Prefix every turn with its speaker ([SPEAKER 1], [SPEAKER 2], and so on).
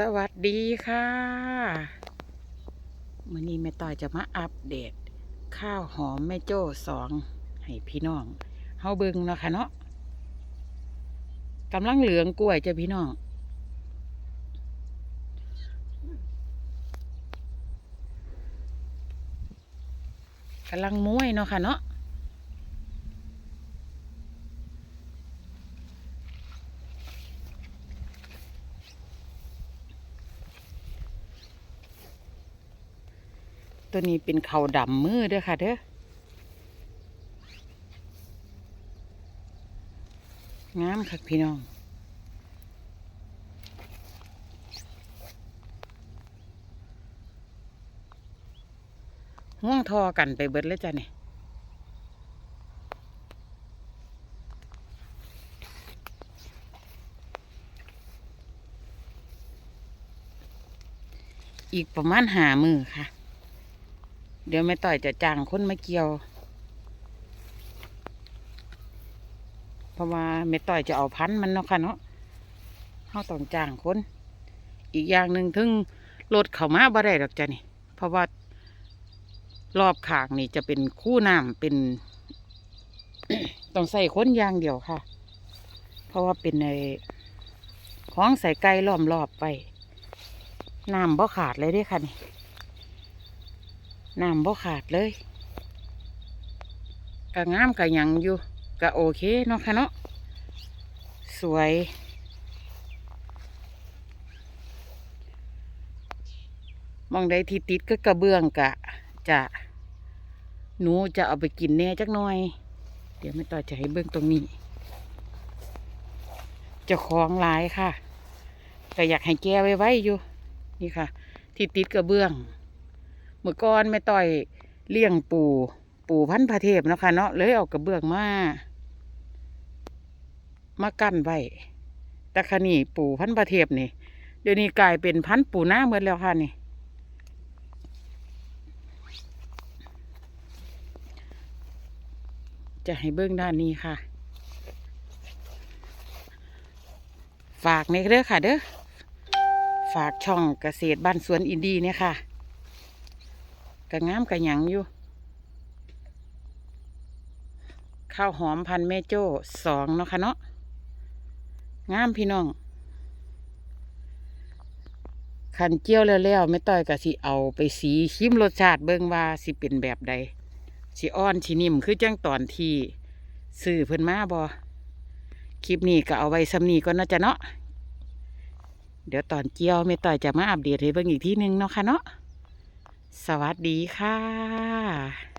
[SPEAKER 1] สวัสดีค่ะมื่อนี้แม่ต่อยจะมาอัปเดต ข้าวหอมแม่โจ้สองให้พี่น้องเฮาเบิ่งเนาะค่ะเนาะกำลังเหลืองกล้วยจ้ะพี่น้องกำลังม้วยเนาะค่ะเนาะ ตัวนี้เป็นเขาดำมือเด้อค่ะเด้องามค่ะพี่น้องห่วงทอกันไปเบิดเลยจ้ะเนี่ยอีกประมาณหามือค่ะ เดี๋ยวแม่ต่อยจะจ้างคนมาเกี่ยว เพราะว่าแม่ต่อยจะเอาพันธ์มันเนาะค่ะเนาะเขาต้องจ้างคน อีกอย่างหนึ่งถึงรถเขามาบ่ได้ดอกจ้ะนี่ เพราะว่ารอบขางนี่จะเป็นคู่น้ำเป็น ต้องใส่ค้นยางเดียวค่ะ เพราะว่าเป็นในของใส่ไก่ล้อมรอบไปน้ำบ่ขาดเลยด้วยค่ะนี่ น้ำบ่ขาดเลยกะงามกะหยังอยู่กะโอเคเนาะค่ะเนาะสวย มองใดที่ติดก็กระเบื้องกะ จะหนูจะเอาไปกินแหน่จักหน่อย เดี๋ยวไม่ต่อจะให้เบื้องตรงนี้จะคล้องลายค่ะก็อยากให้แก้ไว้ไว้อยู่ นี่ค่ะ ที่ติดกระเบื้อง เมื่อก่อนแม่ต้อยเลี้ยงปูปูพันธุ์พระเทพเนาะค่ะเนาะเลยเอากระเบื้องมามากั้นไว้แต่คะนี่ปูพันธุ์พระเทพนี่ เดี๋ยวนี้กลายเป็นพันธุ์ปูหน้าเหมือนแล้วค่ะนี่จะให้เบื้องด้านนี้ค่ะ ฝากในเด้อค่ะเด้อ ฝากช่องเกษตรบ้านสวนอินดีเนี่ยค่ะ กะงามกะหยังอยู่ ข้าวหอมพันธุ์แม่โจ้สองเนาะค่ะเนาะงามพี่น้องขันเจียวแล้วๆไม่ต้อยกะสิเอาไปสีชิมรสชาติเบิ่งว่าสิเป็นแบบใดสิอ่อนสินิ่มคือจังตอนที่ซื้อเพิ่นมาบอคลิปนี้ก็เอาไว้สำนีก่อนเนาะจ๊ะเนาะเดี๋ยวตอนเจียวไม่ต้อยจะมาอัปเดตให้เบิ่งอีกทีหนึงเนาะค่ะเนาะ สวัสดีค่ะ